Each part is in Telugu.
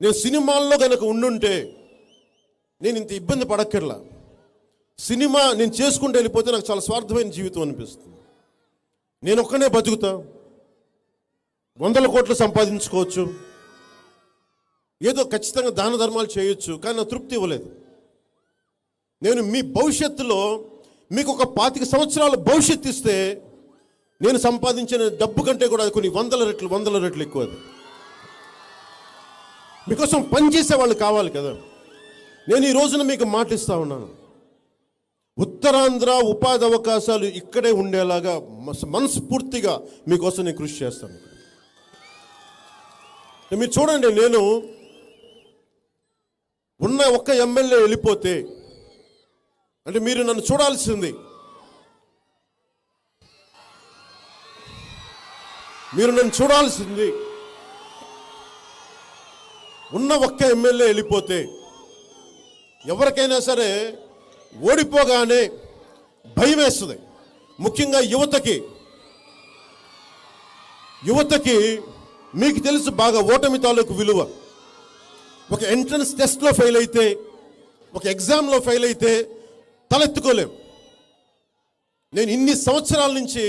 నేను సినిమాల్లో కనుక ఉండుంటే నేను ఇంత ఇబ్బంది పడక్కర్లా. సినిమా నేను చేసుకుంటూ వెళ్ళిపోతే నాకు చాలా స్వార్థమైన జీవితం అనిపిస్తుంది. నేను ఒక్కనే బతుకుతా. వందల కోట్లు సంపాదించుకోవచ్చు. ఏదో ఖచ్చితంగా దాన ధర్మాలు చేయొచ్చు కానీ నా తృప్తి ఇవ్వలేదు. నేను మీ భవిష్యత్తులో మీకు ఒక పాతిక సంవత్సరాల భవిష్యత్తు ఇస్తే నేను సంపాదించిన డబ్బు కంటే కూడా అది కొన్ని వందల రెట్లు వందల రెట్లు ఎక్కువ అది. మీకోసం పనిచేసే వాళ్ళు కావాలి కదా. నేను ఈ రోజున మీకు మాటిస్తా ఉన్నాను. ఉత్తరాంధ్ర ఉపాధి అవకాశాలు ఇక్కడే ఉండేలాగా మనస్ఫూర్తిగా మీకోసం నేను కృషి చేస్తాను. మీరు చూడండి నేను ఉన్న ఒక్క ఎమ్మెల్యే వెళ్ళిపోతే అంటే మీరు నన్ను చూడాల్సింది మీరు నన్ను చూడాల్సింది ఉన్న ఒక్క ఎమ్మెల్యే వెళ్ళిపోతే ఎవరికైనా సరే ఓడిపోగానే భయం వేస్తుంది. ముఖ్యంగా యువతకి. యువతకి మీకు తెలుసు బాగా ఓటమి తాలూకు విలువ. ఒక ఎంట్రన్స్ టెస్ట్లో ఫెయిల్ అయితే ఒక ఎగ్జామ్లో ఫెయిల్ అయితే తలెత్తుకోలేం. నేను ఇన్ని సంవత్సరాల నుంచి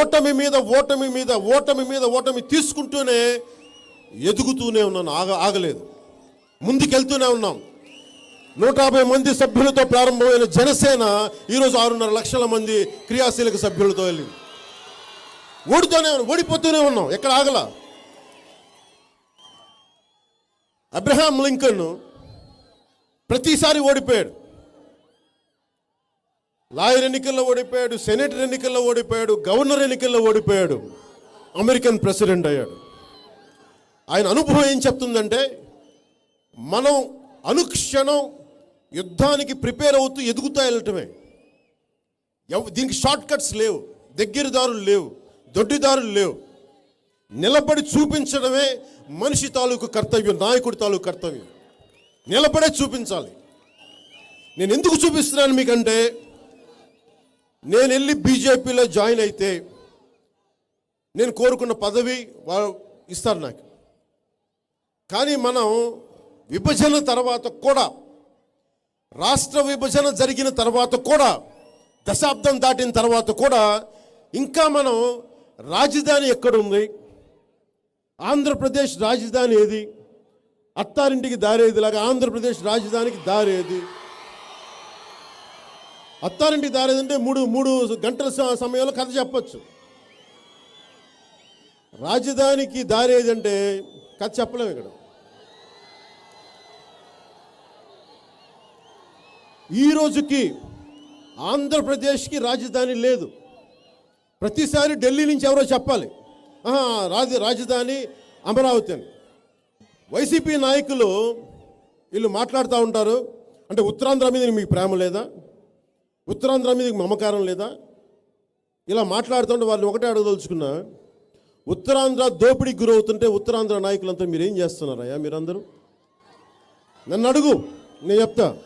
ఓటమి మీద ఓటమి మీద ఓటమి మీద ఓటమి తీసుకుంటూనే ఎదుగుతూనే ఉన్నాను ఆగ ఆగలేదు. ముందుకెళ్తూనే ఉన్నాం. నూట యాభై మంది సభ్యులతో ప్రారంభమైన జనసేన ఈరోజు ఆరున్నర లక్షల మంది క్రియాశీలక సభ్యులతో వెళ్ళింది. ఓడితోనే ఉన్నాం, ఓడిపోతూనే ఉన్నాం ఎక్కడ ఆగల? అబ్రహాం లింకన్ ప్రతిసారి ఓడిపోయాడు. లాయర్ ఎన్నికల్లో ఓడిపోయాడు సెనేటర్ ఎన్నికల్లో ఓడిపోయాడు గవర్నర్ ఎన్నికల్లో ఓడిపోయాడు అమెరికన్ ప్రెసిడెంట్ అయ్యాడు. ఆయన అనుభవం ఏం చెప్తుందంటే మనం అనుక్షణం యుద్ధానికి ప్రిపేర్ అవుతూ ఎదుగుతా వెళ్ళటమే. ఎవ- దీనికి షార్ట్ కట్స్ లేవు దగ్గరదారులు లేవు దొడ్డిదారులు లేవు. నిలబడి చూపించడమే మనిషి తాలూకు కర్తవ్యం నాయకుడి తాలూకు కర్తవ్యం. నిలబడే చూపించాలి. నేను ఎందుకు చూపిస్తున్నాను మీకంటే నేను వెళ్ళి బీజేపీలో జాయిన్ అయితే నేను కోరుకున్న పదవి వాళ్ళు ఇస్తారు నాకు. కానీ మనం విభజన తర్వాత కూడా రాష్ట్ర విభజన జరిగిన తర్వాత కూడా దశాబ్దం దాటిన తర్వాత కూడా ఇంకా మనం రాజధాని ఎక్కడుంది ఆంధ్రప్రదేశ్ రాజధాని ఏది? అత్తారింటికి దారేది లాగా ఆంధ్రప్రదేశ్ రాజధానికి దారేది అత్తారింటికి దారేది అంటే మూడు మూడు గంటల సమయంలో కథ చెప్పచ్చు. రాజధానికి దారేది అంటే కథ చెప్పలేము ఇక్కడ. ఈ రోజుకి ఆంధ్రప్రదేశ్కి రాజధాని లేదు. ప్రతిసారి ఢిల్లీ నుంచి ఎవరో చెప్పాలి. రాజ రాజధాని అమరావతి అని వైసీపీ నాయకులు వీళ్ళు మాట్లాడుతూ ఉంటారు. అంటే ఉత్తరాంధ్ర మీద మీకు ప్రేమ లేదా? ఉత్తరాంధ్ర మీద మమకారం లేదా? ఇలా మాట్లాడుతుంటే వాళ్ళు ఒకటే అడగదలుచుకున్నా ఉత్తరాంధ్ర దోపిడీకి గురవుతుంటే ఉత్తరాంధ్ర నాయకులంతా మీరు ఏం చేస్తున్నారయ్యా మీరందరూ? నన్ను అడుగు నేను చెప్తా.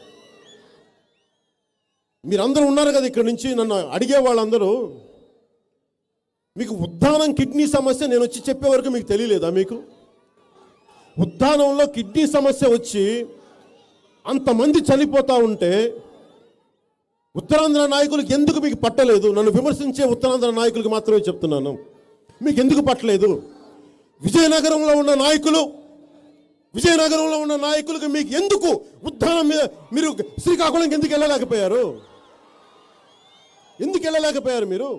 మీరందరూ ఉన్నారు కదా ఇక్కడ నుంచి నన్ను అడిగే వాళ్ళందరూ మీకు ఉద్దానం కిడ్నీ సమస్య నేను వచ్చి చెప్పే వరకు మీకు తెలియలేదా మీకు? ఉద్దానంలో కిడ్నీ సమస్య వచ్చి అంతమంది చనిపోతూ ఉంటే ఉత్తరాంధ్ర నాయకులకు ఎందుకు మీకు పట్టలేదు? నన్ను విమర్శించే ఉత్తరాంధ్ర నాయకులకు మాత్రమే చెప్తున్నాను. మీకు ఎందుకు పట్టలేదు? విజయనగరంలో ఉన్న నాయకులు విజయనగరంలో ఉన్న నాయకులకు మీకు ఎందుకు ఉద్దానం మీద మీరు శ్రీకాకుళంకి ఎందుకు వెళ్ళలేకపోయారు? ఎందుకు వెళ్ళలేకపోయారు మీరు?